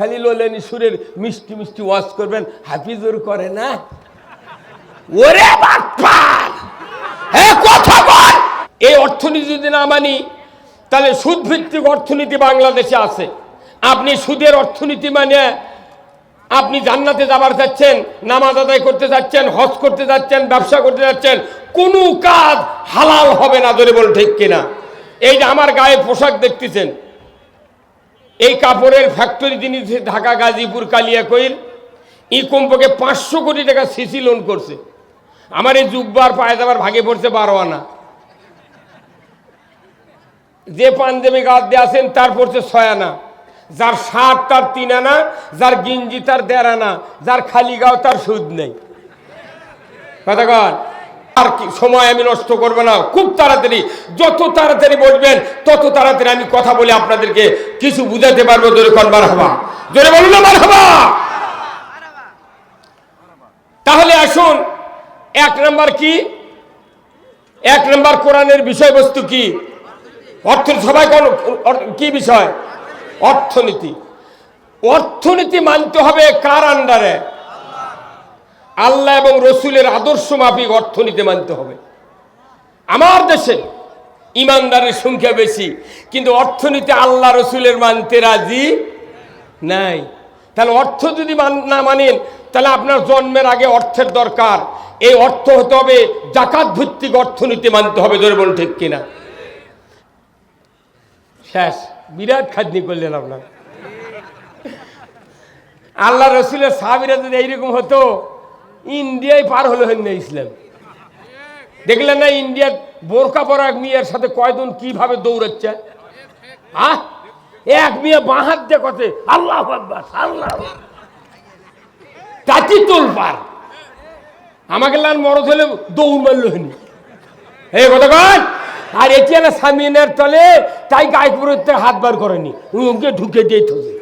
খালি লোলেনি সুরের মিষ্টি মিষ্টি ওয়াশ করবেন, হাফিজুর করে না? ওরে হ্যাঁ কথা বল! এই অর্থনীতি যদি না মানি, তাহলে সুদ ভিত্তিক অর্থনীতি বাংলাদেশে আছে। আপনি সুদের অর্থনীতি মানে আপনি জান্নাতে যাবার যাচ্ছেন, নামাজ আদায় করতে যাচ্ছেন, হজ করতে যাচ্ছেন, ব্যবসা করতে যাচ্ছেন, কোনো কাজ হালাল হবে না ধরে বল ঠিক কিনা? এই যে আমার গায়ে পোশাক দেখতেছেন এই কাপড়ের ফ্যাক্টরি তিনি ঢাকা, গাজীপুর কালিয়াকৈর ই কমপক্ষে পাঁচশো কোটি টাকা সিসি লোন করছে। আমার এই জুব্বার পায়দাবার ভাগে পড়ছে বারো আনা। যে পাঞ্জাবি গাছ দিয়ে আছেন, তার পড়ছে ছয় আনা। যার শার্ট তার তিন আনা, যার গিঞ্জি, তার দেড় আনা, যার খালি গাও, তার সুদ নেই। কথা কন। আর কি, সময় আমি নষ্ট করব না। খুব তাড়াতাড়ি, যত তাড়াতাড়ি বলবেন, তত তাড়াতাড়ি আমি কথা বলে আপনাদেরকে কিছু বুঝাতে পারব। জোরে কন বার হবা জোরে বলুন বার হবা তাহলে আসুন, এক নাম্বার কি? এক নাম্বার কোরআনের বিষয়বস্তু কি? অর্থ, সবাই কোন কি বিষয়? অর্থনীতি। অর্থনীতি মানতে হবে কার আন্ডারে আল্লাহ এবং রসুলের আদর্শ মাফিক অর্থনীতি মানতে হবে। আমার দেশে ইমানদারের সংখ্যা বেশি, কিন্তু অর্থনীতি আল্লাহ রসুলের মানতে রাজি নাই। তাহলে অর্থ যদি না মানেন, তাহলে আপনার জন্মের আগে অর্থের দরকার। এই অর্থ হতে হবে জাকাত ভিত্তিক অর্থনীতি মানতে হবে ধরে বলুন ঠিক কিনা? শেষ, বিরাট খাদ্নি করলেন আপনার। আল্লাহ রসুলের সাহাবিরা যদি এইরকম হতো ইন্ডিয়ায় পার হলো হন না ইসলাম। দেখলেন না ইন্ডিয়ার বোরকা পরা এক মেয়ের সাথে কয়জন কীভাবে দৌড়াচ্ছে? হ্যাঁ এক মেয়ে বাঁ হাত দিয়ে কথে আল্লাহ আল্লাহ তাতি তোল পার। আমাকে লাল মরদ হলে দৌড় মারল হনি। এই কথা কন আর এটি না সামিনের তলে তাই গায়কপুরের হাত বার করেনি। ওকে ঢুকে দিয়ে থাকে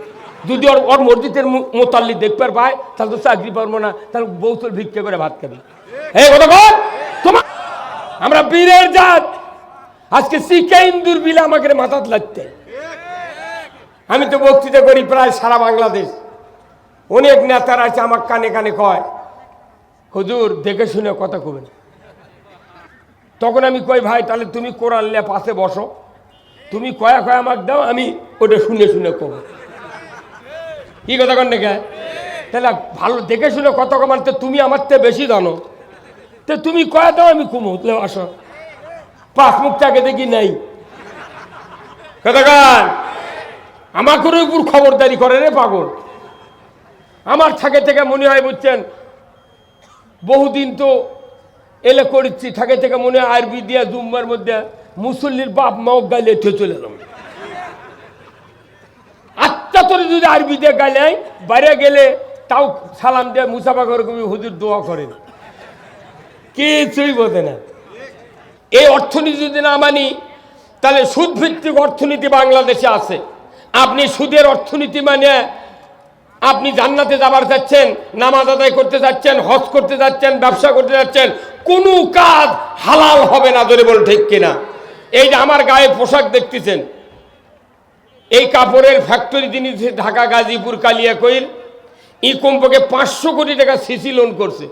যদি ওর ওর মসজিদের মোতাল্লি দেখবার পায়, তাহলে তো চাকরি পারব না। তাহলে বউ ভিক্ষে করে ভাত খাবি। এই কথা তোমার আমরা বীরের জাত। আজকে শিখে ইন্দুর বিলে আমাকে মাথাত লাগতে আমি তো বক্তৃতা করি প্রায় সারা বাংলাদেশ। অনেক নেতারা আছে আমার কানে কানে কয়, হুজুর, দেখে শুনে কথা কবেন তখন আমি কই, ভাই, তাহলে তুমি কোরআন পাশে বসো। তুমি কয়া কয়া আমাকে দাও, আমি ওটা শুনে শুনে কব। কি কথা কন দেখে? তাহলে ভালো, দেখে শুনে কথা কমান তো তুমি আমার থেকে বেশি জানো। তো তুমি কয়া দাও, আমি কুমো, তাহলে আসো। পাঁচ মুখটাকে দেখি নাই। কথা কান? আমার কোনো উপর খবরদারি করে রে পাগল। আমার থাকে থেকে মনে হয় বুঝছেন, বহুদিন তো এলে করেছি থাকে থেকে মনে হয় আরবি দিয়া জুম্মার মধ্যে মুসল্লির বাপ মাও গাইলে চলে এলাম তোর যদি আরবি দিয়ে গাইলে বাইরে গেলে তাও সালাম দিয়ে মুসাফা করে হুজুর দোয়া করেন। কিছুই বোঝে না। এই অর্থনীতি যদি না মানি, তাহলে সুদ ভিত্তিক অর্থনীতি বাংলাদেশে আছে। আপনি সুদের অর্থনীতি মানে আপনি জান্নাতে যাবার যাচ্ছেন নামাজ আদায় করতে যাচ্ছেন হজ করতে যাচ্ছেন ব্যবসা করতে যাচ্ছেন কোনো কাজ হালাল হবে না ধরে বল ঠিক কিনা। এই যে আমার গায়ে পোশাক দেখতেছেন এই কাপড়ের ফ্যাক্টরি তিনি ঢাকা, গাজীপুর কালিয়াকৈর ই কমপক্ষে পাঁচশো কোটি টাকা সিসি লোন করছে।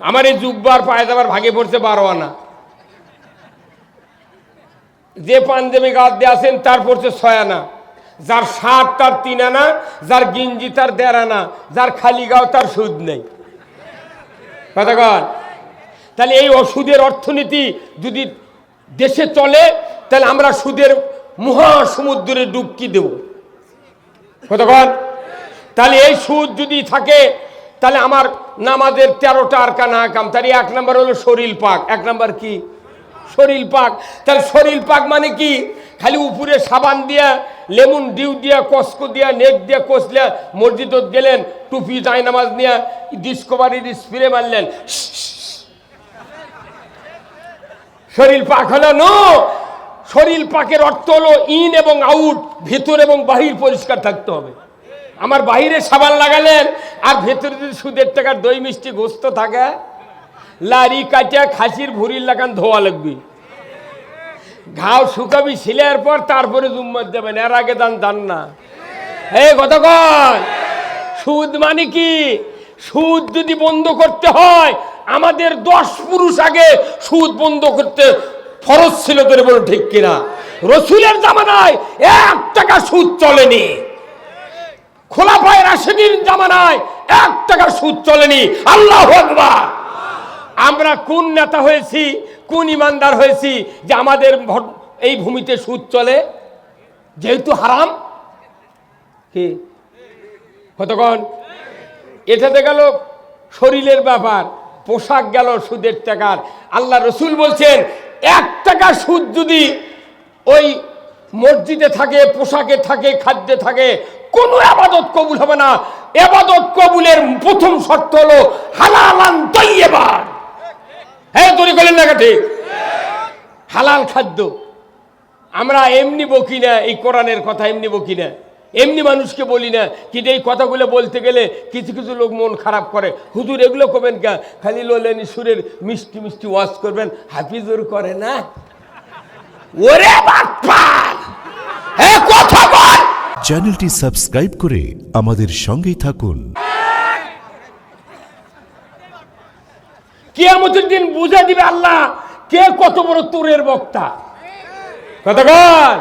আমার এই জুব্বার পায়দাবার ভাগে পড়ছে বারো আনা। যে পাঞ্জাবি গাছ দিয়ে আছেন, তার পড়ছে ছয় আনা। যার শার্ট তার তিন আনা, যার গিঞ্জি, তার দেড় আনা। যার খালি গাও, তার সুদ নেই। কথা তাহলে এই সুদের অর্থনীতি যদি দেশে চলে, তাহলে আমরা সুদের মহাসমুদ্রে ডুবকি দেব। কন তাহলে এই সুদ যদি থাকে, তাহলে আমার নামাজের তেরোটা আর কানা কাম। তার এক নম্বর হলো শরীর পাক। এক নম্বর কি? শরীর পাক। তাহলে শরীর পাক মানে কি? খালি উপরে সাবান দিয়া, লেমন ডিউ দিয়া, কসকো দিয়া, নেট দিয়া কষলে মসজিদত গেলেন, টুপি যায় নামাজ নিয়ে, ডিসকভারির স্প্রে মারলেন। শরীর পাক হলো, নো! শরীর পাকের অর্থ হলো ইন এবং আউট, ভেতর এবং বাহির পরিষ্কার থাকতে হবে। আমার বাহিরে সাবান লাগালেন, আর ভেতরে যদি সুদের টাকার দই মিষ্টি গোস্ত থাকে লারি কাটিয়া খাসির ভুরির লাগান ধোয়া লাগবে। ঘাও শুকাবি সিলাইয়ের পর তারপরে জুম্মার দেবেন, এর আগে দান দান না। হে কতক্ষণ সুদ মানে কি? সুদ যদি বন্ধ করতে হয়, আমাদের দশ পুরুষ আগে সুদ বন্ধ করতে ফরজ ছিল তোর বলো ঠিক কিনা? রসুলের জামানায় এক টাকা সুদ চলেনি। খোলা খোলাফায় রাশেদিন জামানায় এক টাকা সুদ চলেনি। আল্লাহ আকবার। আমরা কোন নেতা হয়েছি, কোন ইমানদার হয়েছি যে আমাদের এই ভূমিতে সুদ চলে? যেহেতু হারাম। কি? কতক্ষণ? এটাতে গেল শরীরের ব্যাপার, পোশাক গেল সুদের টাকার। আল্লাহ রসুল বলছেন এক টাকা সুদ যদি ওই মসজিদে থাকে, পোশাকে থাকে, খাদ্যে থাকে, কোনো আবাদত কবুল হবে না। এবাদত কবুলের প্রথম শর্ত হলো হালালান তৈবার হ্যাঁ তৈরি করলেন না ঠিক হালাল খাদ্য। আমরা এমনি বকি না, এই কোরআনের কথা এমনি বকি না। এমনি মানুষকে বলি না কিন্তু এই কথাগুলো বলতে গেলে কিছু কিছু লোক মন খারাপ করে। হুজুর এগুলো করবেন কে? খালি লোলেন সুরের মিষ্টি মিষ্টি ওয়াজ করবেন। হাফিজুর করে না। ওরে কথা বল! চ্যানেলটি সাবস্ক্রাইব করে আমাদের সঙ্গেই থাকুন। কিয়ামতের দিন বুঝে দিবে আল্লাহ কে কত বড় তোরের বক্তা। কতক্ষণ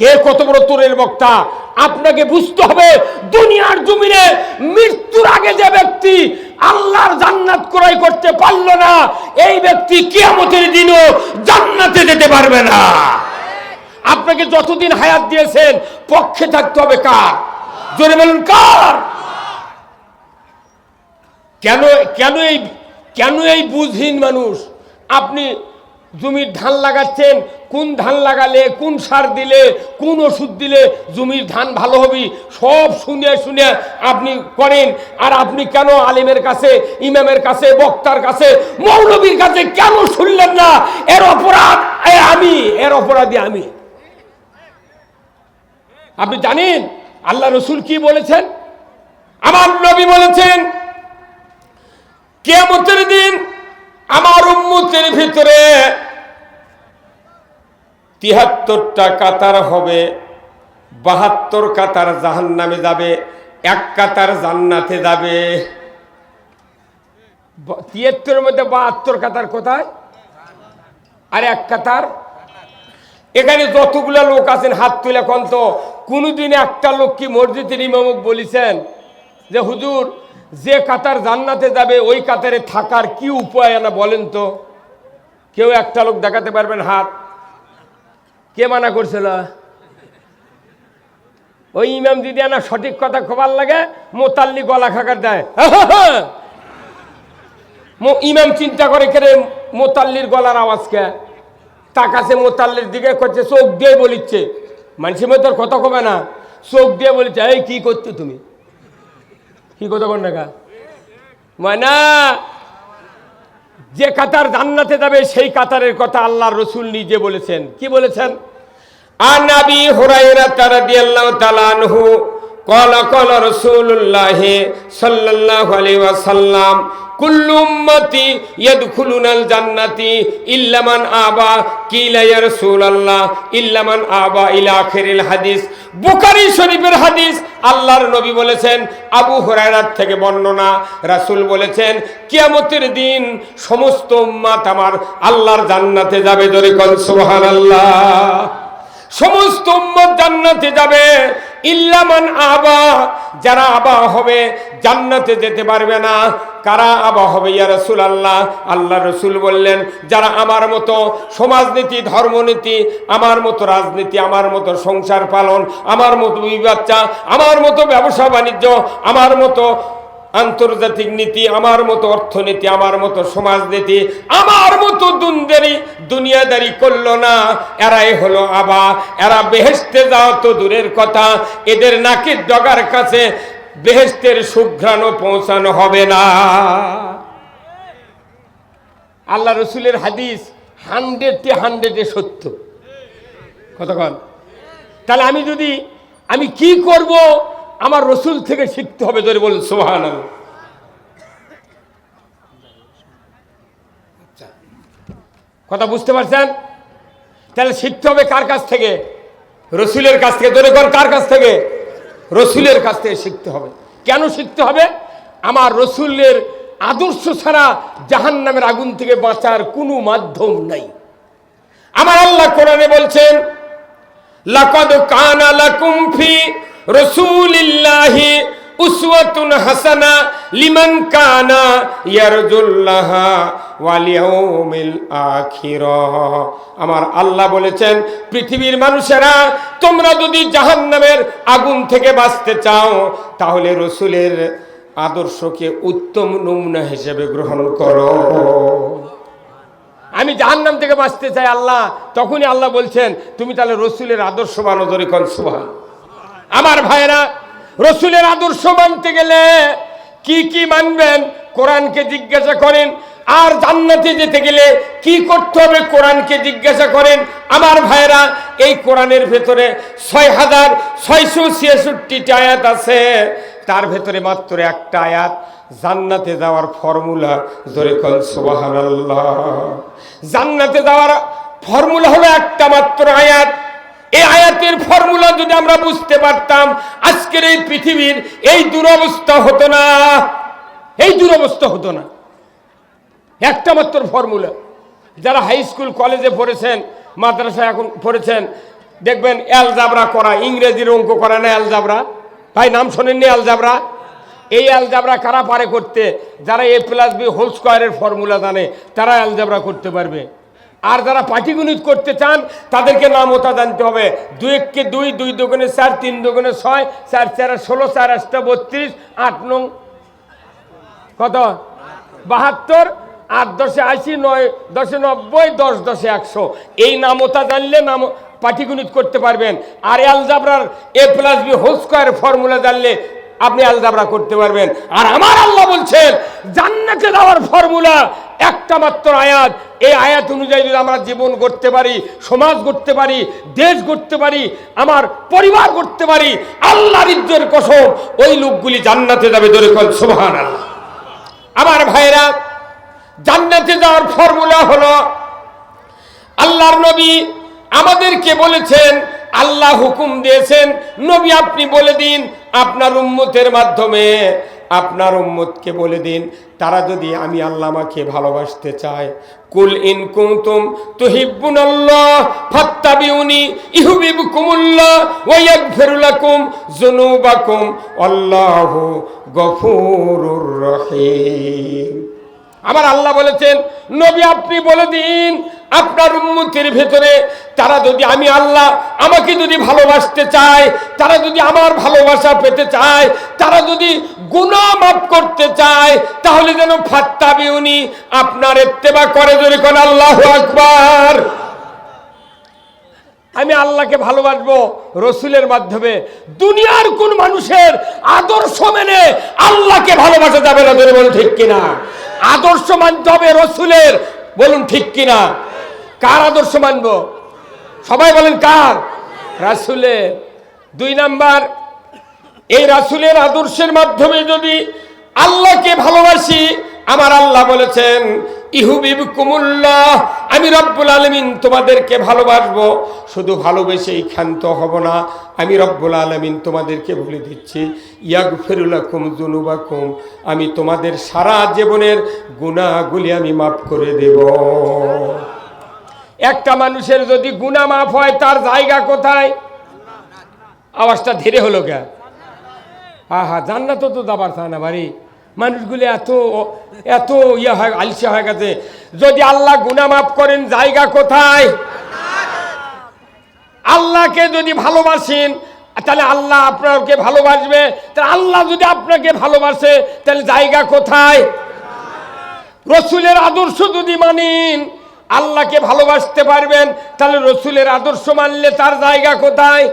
কে কত বড় তোরের বক্তা? আপনাকে বুঝতে হবে, দুনিয়ার জমিনে মৃত্যুর আগে যে ব্যক্তি আল্লাহর জান্নাত ক্রয় করতে পারল না, এই ব্যক্তি কিয়ামতের দিনও জান্নাতে যেতে পারবে না। আপনাকে যতদিন হায়াত দিয়েছেন, পক্ষে থাকতে হবে কার? জোরে বলুন, কার? কেন কেন এই কেন এই বুঝহীন মানুষ? আপনি জমির ধান লাগাচ্ছেন, কোন ধান লাগালে, কোন সার দিলে, কোন ওষুধ দিলে জমির ধান ভালো হবে, সব শুনে শুনে আপনি করেন। আর আপনি কেন আলিমের কাছে, ইমামের কাছে, বক্তার কাছে, মৌলবীর কাছে কেন শুনলেন না? এর অপরাধ আমি, এর অপরাধী আমি। আপনি জানেন আল্লাহ রসুল কি বলেছেন? আমার নবী বলেছেন কেমতের দিন আমার উম্মতের ভিতরে তিহাত্তরটা কাতার হবে, বাহাত্তর কাতার জাহান নামে যাবে, এক কাতার জান্নাতে যাবে। তিয়াত্তরের মধ্যে বাহাত্তর কাতার কোথায়? আর এক কাতার? এখানে যতগুলো লোক আছেন, হাত তুলে কোন তো কোনোদিন একটা লোক কি মসজিদের ইমামক বলেছেন যে, হুজুর যে কাতার জান্নাতে যাবে, ওই কাতারে থাকার কি উপায় না বলেন তো? কেউ একটা লোক দেখাতে পারবেন হাত? কে মানা করছিল? ওই ইমাম দিদি না সঠিক কথা খবর লাগে মোতাল্লি গলা খাকার দেয়। ইমাম চিন্তা করে কেরে মোতাল্লির গলার আওয়াজ কে? তাকাছে মোতাল্লির দিকে করছে, চোখ দিয়ে বলিচ্ছে। মানুষের মধ্যে কথা কবে না? চোখ দিয়ে বলিচ্ছে, এই কি করছ তুমি? কি কথা কন না ময়না যে কাতার জান্নাতে যাবে, সেই কাতারের কথা আল্লাহ রসুল নিজে বলেছেন। কি বলেছেন? আনাবি হোরাইরা তারা দিয়ে আল্লাহ তালানহু قال قال رسول الله صلى الله عليه وسلم كل امتي يدخلون الجنه الا من ابى قيل يا رسول الله الا من ابى الى اخر الحديث বুখারী শরীফের হাদিস আল্লাহর নবী বলেছেন আবু হুরায়রার থেকে বর্ণনা রাসূল বলেছেন কিয়ামতের দিন সমস্ত উম্মাত আমার আল্লাহর জান্নাতে যাবে জোরে কোন সুবহানাল্লাহ সমস্ত উম্মত জান্নাতে যাবে ইল্লামান আবা, যারা আবা হবে, জান্নাতে যেতে পারবে না। কারা আবা হবে, ইয়া রসুল আল্লাহ আল্লাহ রসুল বললেন, যারা আমার মতো সমাজনীতি, ধর্মনীতি, আমার মতো রাজনীতি, আমার মতো সংসার পালন, আমার মতো বিবাচ্চা আমার মতো ব্যবসা বাণিজ্য, আমার মতো আন্তর্জাতিক নীতি, আমার মতো অর্থনীতি, আমার মতো সমাজনীতি, আমার মতো দুনদারি দুনিয়াদারি করল না। এরাই হলো আবা। এরা বেহেস্তে যাও তো দূরের কথা। এদের নাকের ডগার কাছে বেহেস্তের সুঘ্রাণও পৌঁছানো হবে না। আল্লাহ রসুলের হাদিস হান্ড্রেডটি হান্ড্রেডে সত্য। কতক্ষণ তাহলে আমি যদি, আমি কি করব? আমার রসুল থেকে শিখতে হবে ধরে বলুন সোহান কথা বুঝতে পারছেন? তাহলে শিখতে হবে কার কাছ থেকে? রসুলের কাছ থেকে ধরে কর কার কাছ থেকে? রসুলের কাছ থেকে শিখতে হবে। কেন শিখতে হবে? আমার রসুলের আদর্শ ছাড়া জাহান নামের আগুন থেকে বাঁচার কোনো মাধ্যম নাই। আমার আল্লাহ কোরআনে বলছেন, লাকাদ কানা লাকুম ফি রাসূলিল্লাহি উসওয়াতুন হাসানা লিমান কানা ইয়ারজুল্লাহা ওয়াল ইয়াউমিল আমার আল্লাহ বলেছেন, পৃথিবীর মানুষেরা, তোমরা যদি জাহান্নামের আগুন থেকে বাঁচতে চাও, তাহলে রসুলের আদর্শকে উত্তম নমুনা হিসেবে গ্রহণ করো আমি জাহান্নাম থেকে বাঁচতে চাই আল্লাহ, তখনই আল্লাহ বলছেন, তুমি তাহলে রসুলের আদর্শ মানো ধরে কন সুবহান। আমার ভাইরা রসুলের আদর্শ মানতে গেলে কি কি মানবেন কোরআনকে জিজ্ঞাসা করেন, আর জান্নাতে যেতে গেলে কি করতে হবে কোরআনকে জিজ্ঞাসা করেন। আমার ভাইরা এই কোরআনের ভেতরে ছয় হাজার ছয়শো ছিয়াষট্টিটি আয়াত আছে। তার ভেতরে মাত্র একটা আয়াত, জান্নাতে যাওয়ার ফর্মুলা জোরে কল সুবহানাল্লাহ। জান্নাতে যাওয়ার ফর্মুলা হলো একটা মাত্র আয়াত এই আয়াতের ফর্মুলা যদি আমরা বুঝতে পারতাম, আজকের এই পৃথিবীর এই দুরবস্থা হতো না। এই দুরবস্থা হতো না। একটা মাত্র ফর্মুলা। যারা হাই স্কুল কলেজে পড়েছেন মাদ্রাসা এখন পড়েছেন, দেখবেন অ্যালজাবরা করা, ইংরেজির অঙ্ক করা না অ্যালজাবরা ভাই, নাম শোনেননি অ্যালজাবরা এই অ্যালজাবরা কারা পারে করতে? যারা এ প্লাস বি হোল স্কোয়ারের ফর্মুলা জানে, তারা অ্যালজাবরা করতে পারবে। আর যারা পাটিগণিত করতে চান, তাদেরকে নাম ওটা জানতে হবে। দুই এককে দুই দুই দোকানে চার, তিন দোকানে ছয়, চার চার, ষোলো, চার, আটটা, বত্রিশ, আট, নং কত? বাহাত্তর, আট দশে আশি, নয় দশে নব্বই, দশ দশে একশো। এই নামতা জানলে নাম পাটিগণিত করতে পারবেন। আর অ্যালজাবরার A plus B whole square formula জানলে আপনি অ্যালজাবরা করতে পারবেন। আর আমার আল্লাহ বলছেন, জান্নাতে যাওয়ার ফর্মুলা একটা মাত্র আয়াত। এই আয়াত অনুযায়ী যদি আমরা জীবন করতে পারি, সমাজ করতে পারি, দেশ করতে পারি, আমার পরিবার করতে পারি, আল্লাহর ইজ্জের কসম, ওই লোকগুলি জান্নাতে যাবে ধরে কল সুবহান আল্লাহ আমার ভাইরা জান্নাতে যাওয়ার ফর্মুলা হলো, আল্লাহর নবী আমাদেরকে বলেছেন, আল্লাহ হুকুম দিয়েছেন, নবী আপনি বলে দিন, আপনার উম্মতের মাধ্যমে। আপনার উম্মতকে বলে দিন, তারা যদি আমি আল্লাহ আমাকে ভালোবাসতে চায়, কুল ইন কুনতুম তুহিব্বুনাল্লাহ ফাত্তাবিউনি ইউহিব্বুকুমুল্লাহ ওয়া ইয়াগফিরু লাকুম যুনুবাকুম। আল্লাহু গফুরুর রহিম। আমার আল্লাহ বলেছেন, নবী আপনি বলে দিন আপনার উন্মতির ভেতরে তারা যদি আমি আল্লাহ আমাকে যদি ভালোবাসতে চায়, তারা যদি আমার ভালোবাসা পেতে চায়, তারা যদি গুণা মাফ করতে চায়, তাহলে যেন ফাত্তা বিউনি আপনার এত্তেবা করে যদি কোন আল্লাহ আকবার। আমি আল্লাহকে ভালোবাসবো রসুলের মাধ্যমে। দুনিয়ার কোন মানুষের আদর্শ মেনে আল্লাহকে ভালোবাসা যাবে না, ধরে বলুন ঠিক কিনা? আদর্শ মানতে হবে রসুলের, বলুন ঠিক কিনা? কার আদর্শ মানব? সবাই বলেন কার? রাসুলের। দুই নাম্বার, এই রাসুলের আদর্শের মাধ্যমে যদি আল্লাহকে ভালোবাসি, আমার আল্লাহ বলেছেন ইহুবিব কুমুল্লাহ আমি রব্বুল আলমিন তোমাদেরকে ভালোবাসবো। শুধু ভালোবেসেই ক্ষান্ত হব না, আমি রব্বুল আলমিন তোমাদেরকে বলে দিচ্ছি ইয়াগ ফেরুলাকুম জুনুবাকুম আমি তোমাদের সারা জীবনের গুণাগুলি আমি মাফ করে দেব। একটা মানুষের যদি গুণা মাফ হয়, তার জায়গা কোথায়? আওয়াজটা ধীরে হলো কে হা হা জান্নাত তো দাবার চায় না বাড়ি। মানুষগুলি এত এত ইয়ে হয়, আলসে হয়ে গেছে। যদি আল্লাহ গুণা মাফ করেন, জায়গা কোথায়? আল্লাহকে যদি ভালোবাসেন, তাহলে আল্লাহ আপনাকে ভালোবাসবে। তাহলে আল্লাহ যদি আপনাকে ভালোবাসে, তাহলে জায়গা কোথায়? রসুলের আদর্শ যদি মানেন আল্লাহকে ভালোবাসতে পারবেন, তাহলে রসুলের আদর্শ মানলে তার জায়গা কোথায়?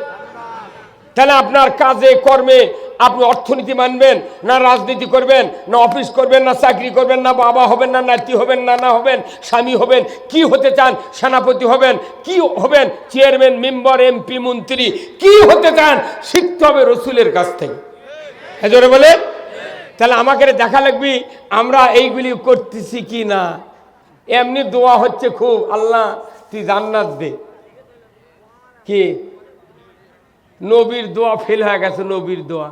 তাহলে আপনার কাজে, কর্মে আপনি অর্থনীতি মানবেন, না রাজনীতি করবেন, না অফিস করবেন, না চাকরি করবেন, না বাবা হবেন, না নাতি হবেন, না না হবেন, স্বামী হবেন, কি হতে চান, সেনাপতি হবেন, কি হবেন, চেয়ারম্যান, মেম্বার, এমপি, মন্ত্রী, কি হতে চান, শিখতে হবে রসুলের কাছ থেকে। হ্যাঁ জোরে বলে তাহলে আমাকে দেখা লাগবি আমরা এইগুলি করতেছি কি না? এমনি দোয়া হচ্ছে খুব, আল্লাহ তুই জান্নাত দে। কি? নবীর দোয়া ফেল হয়ে গেছে, নবীর দোয়া।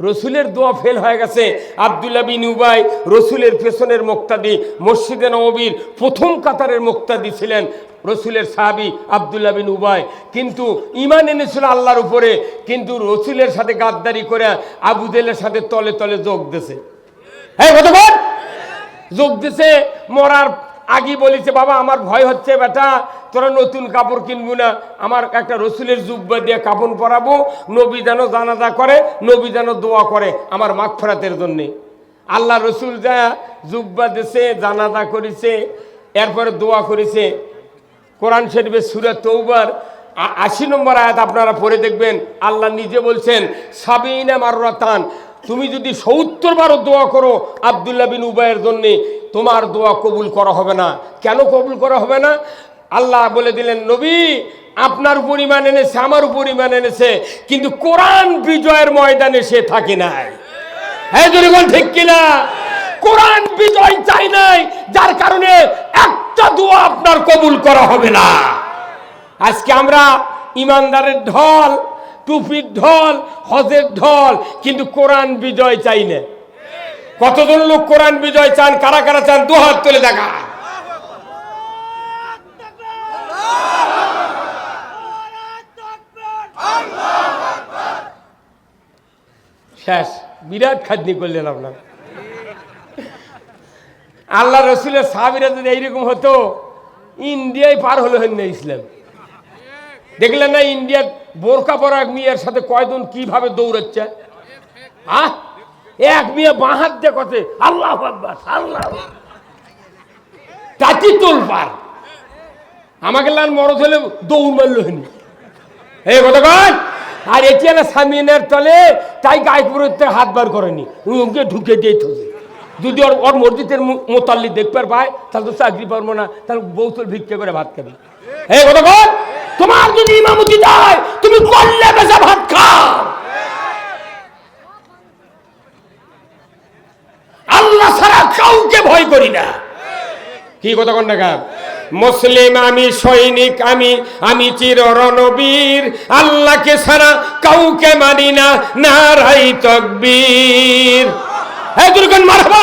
রসুলের দোয়া ফেল হয়ে গেছে, আবদুল্লাহ বিন উবাই রসুলের পেছনের মুক্তাদি, মসজিদে নবীর প্রথম কাতারের মুক্তাদি ছিলেন রসুলের সাহাবি আবদুল্লাহ বিন উবাই। কিন্তু ইমান এনেছিল আল্লাহর উপরে, কিন্তু রসুলের সাথে গাদ্দারি করে আবুদেলের সাথে তলে তলে যোগ দিছে হ্যাঁ যোগ দিছে, মরার আগে বলেছে, বাবা, আমার ভয় হচ্ছে বেটা, তোরা নতুন কাপড় কিনবো না। আমার একটা রসুলের জুব্বা দিয়ে কাপড় পরাবো, নবী যেন জানাজা করে, নবী যেন দোয়া করে আমার মাখ ফেরাতের জন্যে। আল্লাহ রসুল যা জুব্বা দিছে, জানাজা করেছে, এরপরে দোয়া করেছে। কোরআন শরীফে সুরে তৌবার আশি নম্বর আয়াত আপনারা পড়ে দেখবেন। আল্লাহ নিজে বলছেন, সাবিনা মাররাতান। তুমি যদি সত্তর দোয়া করো আবদুল্লাহ বিন উবাইয়ের জন্যে, তোমার দোয়া কবুল করা হবে না। কেন কবুল করা হবে না? আল্লাহ বলে দিলেন, নবী, আপনার পরিমাণ এনেছে, আমার পরিমাণ এনেছে, কিন্তু কোরআন বিজয়ের ময়দানে সে থাকে নাই। হ্যাঁ ঠিক কিনা? কোরআন বিজয় চাই নাই, যার কারণে একটা দোয়া আপনার কবুল করা হবে না। আজকে আমরা ইমানদারের ঢল টুপির ঢল, হজের ঢল, কিন্তু কোরআন বিজয় চাই না। কতজন লোক কোরআন বিজয় চান? কারা কারা চান? দু হাত তুলে দেখা। শেষ। বিরাট খাদনি করলেন আপনার। আল্লাহ রসুলের সাহাবিরা যদি এইরকম হতো, ইন্ডিয়ায় পার হলো না ইসলাম। দেখলেন না ইন্ডিয়ার বোরকা পরা এক মেয়ের সাথে কয়জন কীভাবে দৌড়াচ্ছে? হ্যাঁ এক মেয়ে বাঁ হাত দিয়ে কথে আল্লাহ আল্লাহ তাতি তোল পার। আমাকে লাল মরদ হলে দৌড় মারল হয়নি এই কথা আর এটি না সামিনের তলে, তাই গায়কপুরের হাত বার করেনি। ওকে ঢুকে দিয়ে থাকে যদি ওর ওর মসজিদের মোতাল্লি দেখবার পায়, তাহলে তো চাকরি পারব না। তাহলে বৌতল ভিক্ষে করে ভাত খাবি। এই কথা তোমার যদি ইমামতি দেয় তুমি করলে বেজা ভাত খাও আল্লাহ ছাড়া কাউকে ভয় করি না। কি কথা কন দেখা মুসলিম আমি সৈনিক আমি আমি চির রণবীর। আল্লাহকে ছাড়া কাউকে মানি না নারাই তকবীর। হ্যাঁ দুর্গন মারবা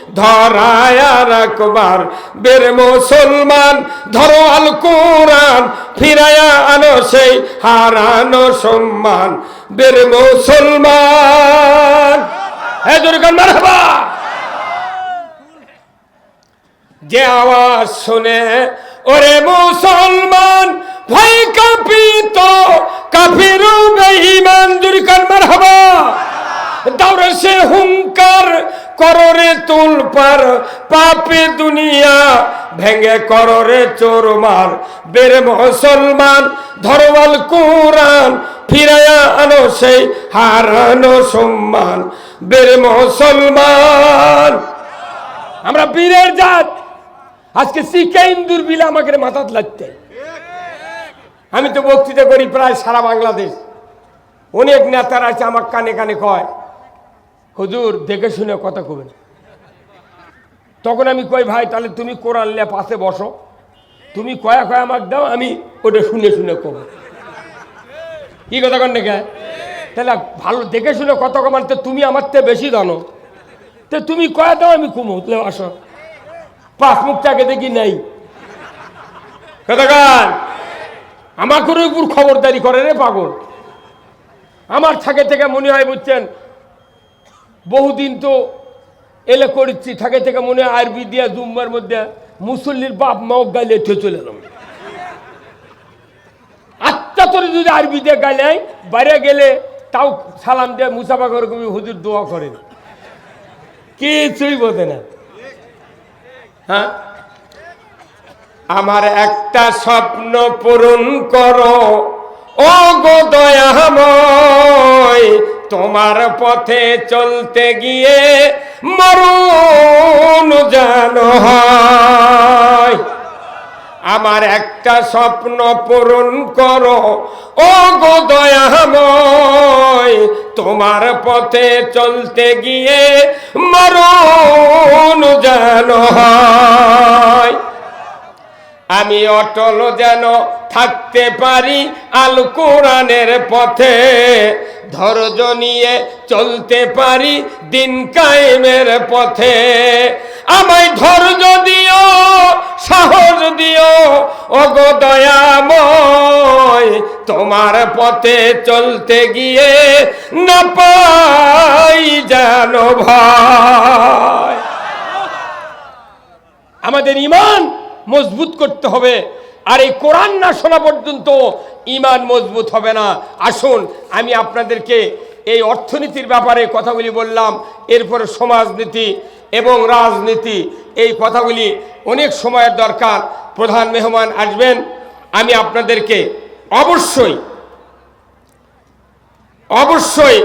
ধরায়া রাখবার। বের মুসলমান, ধরো আল কোরআন, ফিরায়া আনো সেই হারানো সম্মান। বের মুসলমান। হ্যাঁ দুর্গন মারহাবা। যে আওয়াজ শুনে, ওরে মুসলমান, ভয় কাঁপিত। কাফির বেঈমান দুর্গান মারহাবা। দৌড়ে সে হুঙ্কার কররে তুল পার, পাপে দুনিয়া ভেঙে কররে চোরমার বের মুসলমান, ধরওয়াল কোরআন ফিরায়া আনো সেই হারানো সম্মান। বের মুসলমান, আমরা বীরের জাত। আজকে শিখে ইন্দুর বিলে আমাকে মাথাত লাগতে। আমি তো বক্তৃতা করি প্রায় সারা বাংলাদেশ। অনেক নেতারা আছে আমার কানে কানে কয় হুজুর, দেখে শুনে কথা কবেন। তখন আমি কই, ভাই, তাহলে তুমি কোরআন লিয়া পাশে বসো। তুমি কয়া কয়া আমাকে দাও, আমি ওটা শুনে শুনে কব। কি কথা কন দেখে তাহলে ভালো, দেখে শুনে কথা কমান তো তুমি আমার থেকে বেশি জানো। তো তুমি কয়া দাও, আমি কুমো। তাহলে আসো। পাঁচ মুখটাকে দেখি নাই। কথাকার আমার করে উপর খবরদারি করে রে পাগল। আমার থাকে থেকে মনে হয় বুঝছেন বহুদিন তো এলে করছি থাকে থেকে মনে আরবি দিয়া জুম্মার মধ্যে মুসল্লির বাপ মাও গাইলে থে চলে এলাম আচ্ছা তোর যদি আরবি দিয়ে গাইলে বাইরে গেলে তাও সালাম দিয়ে মুসাফা করে কবি, হুজুর দোয়া করেন। কিছুই বোঝে না। হ্যাঁ? আমার একটা স্বপ্ন পূরণ করো। ও গো দয়াময় তোমার পথে চলতে গিয়ে মরণ যেন হয়। আমার একটা স্বপ্ন পূরণ করো। ও গো দয়াময়, তোমার পথে চলতে গিয়ে মরণ যেন হয়। আমি অটল যেন থাকতে পারি আল কোরআনের পথে। ধৈর্য নিয়ে চলতে পারি দিন কায়েমের পথে। আমায় ধৈর্য দিও, সাহস দিও, ওগো দয়াময়, তোমার পথে চলতে গিয়ে না পাই যেন ভয়। আমাদের ইমান মজবুত করতে হবে। আর এই কোরআন না শোনা পর্যন্ত ইমান মজবুত হবে না। আসুন, আমি আপনাদেরকে এই অর্থনীতির ব্যাপারে কথাগুলি বললাম, এরপরে সমাজনীতি এবং রাজনীতি, এই কথাগুলি অনেক সময়ের দরকার। প্রধান মেহমান আসবেন, আমি আপনাদেরকে অবশ্যই অবশ্যই